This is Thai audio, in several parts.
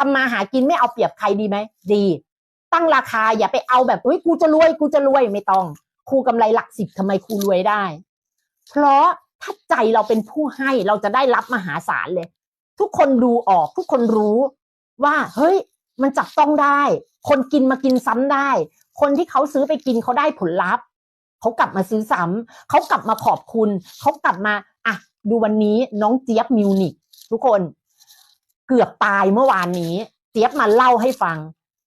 ทำมาหากินไม่เอาเปรียบใครดีไหมดี ตั้งราคาอย่าไปเอาแบบเฮ้ยกูจะรวยกูจะรวยไม่ต้องครูกำไรหลักสิบทำไมครูรวยได้ เพราะถ้าใจเราเป็นผู้ให้เราจะได้รับมหาศาลเลย ทุกคนดูออกทุกคนรู้ว่าเฮ้ยมันจับต้องได้ คนกินมากินซ้ำได้ คนที่เขาซื้อไปกินเขาได้ผลลัพธ์เขากลับมาซื้อซ้ำเขากลับมาขอบคุณ เขากลับมาอะดูวันนี้น้องเจี๊ยบมิวนิกทุกคน เกือบตายเมื่อวานนี้ เจี๊ยบมาเล่าให้ฟัง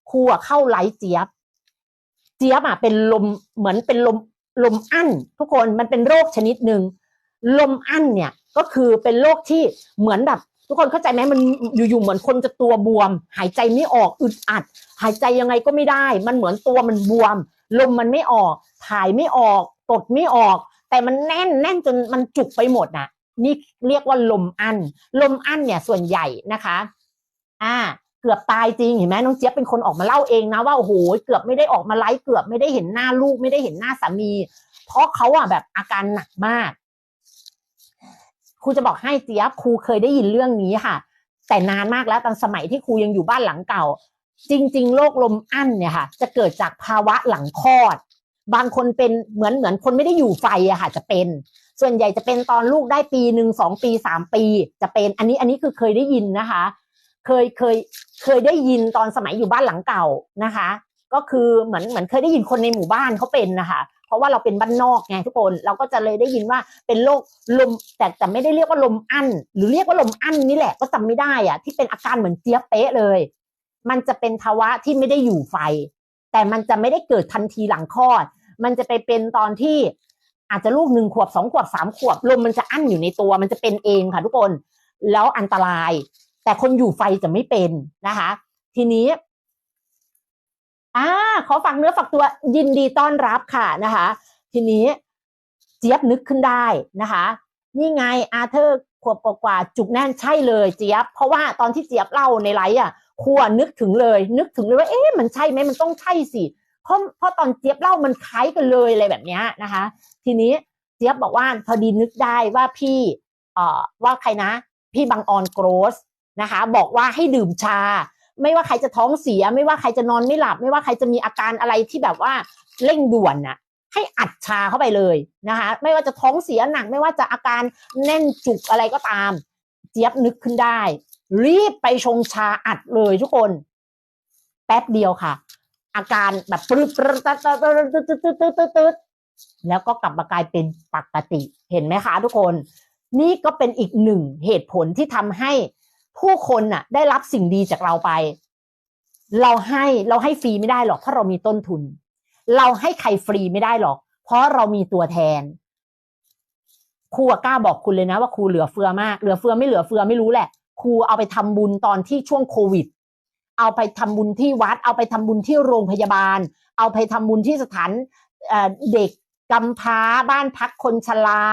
ครูอะเข้าไลฟ์เจี๊ยบ เจี๊ยบอะเป็นลมเหมือนเป็นลมลมอั้น ทุกคนมันเป็นโรคชนิดหนึ่งลมอั้นเนี่ยก็คือเป็นโรคที่เหมือนแบบทุกคนเข้าใจไหมมันอยู่ๆเหมือนคนจะตัวบวม หายใจไม่ออกอึดอัด หายใจยังไงก็ไม่ได้ มันเหมือนตัวมันบวม ลมมันไม่ออก ถ่ายไม่ออกตดไม่ออก แต่มันแน่นแน่นจนมันจุกไปหมดน่ะ นี่เรียกว่าลมอั้นลมอั้นเนี่ยส่วนใหญ่นะคะ อ่า เกือบตายจริงเห็นไหมน้องเจี๊ยบเป็นคนออกมาเล่าเองนะว่าโอ้โหเกือบไม่ได้ออกมาไลฟ์เกือบไม่ได้เห็นหน้าลูกไม่ได้เห็นหน้าสามี เพราะเขาอะแบบอาการหนักมากครูจะบอกให้เจี๊ยบครูเคยได้ยินเรื่องนี้ค่ะ แต่นานมากแล้วตอนสมัยที่ครูยังอยู่บ้านหลังเก่า จริง ๆ โรคลมอั้นเนี่ยค่ะ จะเกิดจากภาวะหลังคลอด บางคนเป็นเหมือนเหมือนคนไม่ได้อยู่ไฟอะค่ะจะเป็น ส่วนใหญ่จะเป็นตอนลูกได้ปีหนึ่งสองปีสามปีจะเป็น อันนี้อันนี้คือเคยได้ยินนะคะ เคยเคยเคยได้ยินตอนสมัยอยู่บ้านหลังเก่านะคะ ก็คือเหมือนเหมือนเคยได้ยินคนในหมู่บ้านเขาเป็นนะคะเพราะว่าเราเป็นบ้านนอกไงทุกคนเราก็จะเลยได้ยินว่าเป็นโรคลมแต่แต่ไม่ได้เรียกว่าลมอั้น หรือเรียกว่าลมอั้นนี่แหละก็จำไม่ได้อะที่เป็นอาการเหมือนเจี๊ยบเป๊ะเลย มันจะเป็นภาวะที่ไม่ได้อยู่ไฟ แต่มันจะไม่ได้เกิดทันทีหลังคลอด มันจะไปเป็นตอนที่อาจจะลูกหนึ่งขวบสองขวบสามขวบลมมันจะอั้นอยู่ในตัว มันจะเป็นเองค่ะทุกคน แล้วอันตราย แต่คนอยู่ไฟจะไม่เป็นนะคะ ทีนี้อ่าขอฝากเนื้อฝากตัวยินดีต้อนรับค่ะนะคะ ทีนี้เจี๊ยบนึกขึ้นได้นะคะ นี่ไงอาเธอร์ขวบกว่าจุกแน่นใช่เลยเจี๊ยบ เพราะว่าตอนที่เจี๊ยบเล่าในไลฟ์อะ ครัวนึกถึงเลย นึกถึงเลยว่าเอ๊ะมันใช่ไหมมันต้องใช่สิเพราะเพราะตอนเจี๊ยบเล่ามันคล้ายกันเลยอะไรแบบนี้นะคะ ทีนี้เจี๊ยบบอกว่าพอดีนึกได้ว่าพี่เอ่อว่าใครนะ พี่บังออนโกรสนะคะ บอกว่าให้ดื่มชา ไม่ว่าใครจะท้องเสีย ไม่ว่าใครจะนอนไม่หลับ ไม่ว่าใครจะมีอาการอะไรที่แบบว่าเร่งด่วนน่ะให้อัดชาเข้าไปเลยนะคะ ไม่ว่าจะท้องเสียหนักไม่ว่าจะอาการแน่นจุกอะไรก็ตาม เจี๊ยบนึกขึ้นได้ รีบไปชงชาอัดเลยทุกคน แป๊บเดียวค่ะ อาการแบบปรึ๊ดปรึ๊ดตึ๊ดตึ๊ดตึ๊ดตึ๊ดตึ๊ดตึ๊ดตึ๊ดตึ๊ดแล้วก็กลับมากลายเป็นปกติ เห็นไหมคะทุกคน นี่ก็เป็นอีกหนึ่งเหตุผลที่ทำให้ผู้คนน่ะ ได้รับสิ่งดีจากเราไป เราให้เราให้ฟรีไม่ได้หรอกถ้าะเรามีต้นทุน เราให้ใครฟรีไม่ได้หรอก เพราะเรามีตัวแทนครูกล้าบอกคุณเลยนะว่าครูเหลือเฟือมาก เหลือเฟือไม่เหลือเฟือไม่รู้แหละ ครูเอาไปทำบุญตอนที่ช่วงโควิด เอาไปทำบุญที่วัด เอาไปทำบุญที่โรงพยาบาล เอาไปทำบุญที่สถานเอ่อเด็กกำพร้าบ้านพักคนชรา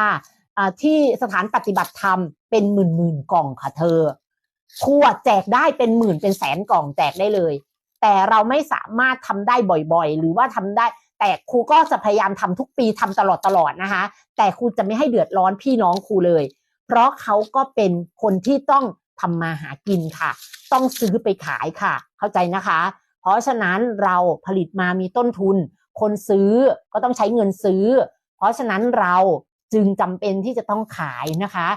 ที่สถานปฏิบัติธรรมเป็นหมื่นหมื่นกล่องค่ะเธอครูแจกได้เป็นหมื่นเป็นแสนกล่องแจกได้เลย แต่เราไม่สามารถทำได้บ่อยๆ หรือว่าทำได้ แต่ครูก็จะพยายามทำทุกปีทำตลอดตลอดนะคะ แต่ครูจะไม่ให้เดือดร้อนพี่น้องครูเลย เพราะเขาก็เป็นคนที่ต้อง ทำมาหากินค่ะ ต้องซื้อไปขายค่ะ เข้าใจนะคะ เพราะฉะนั้นเราผลิตมามีต้นทุน คนซื้อก็ต้องใช้เงินซื้อ เพราะฉะนั้นเราจึงจำเป็นที่จะต้องขายนะคะ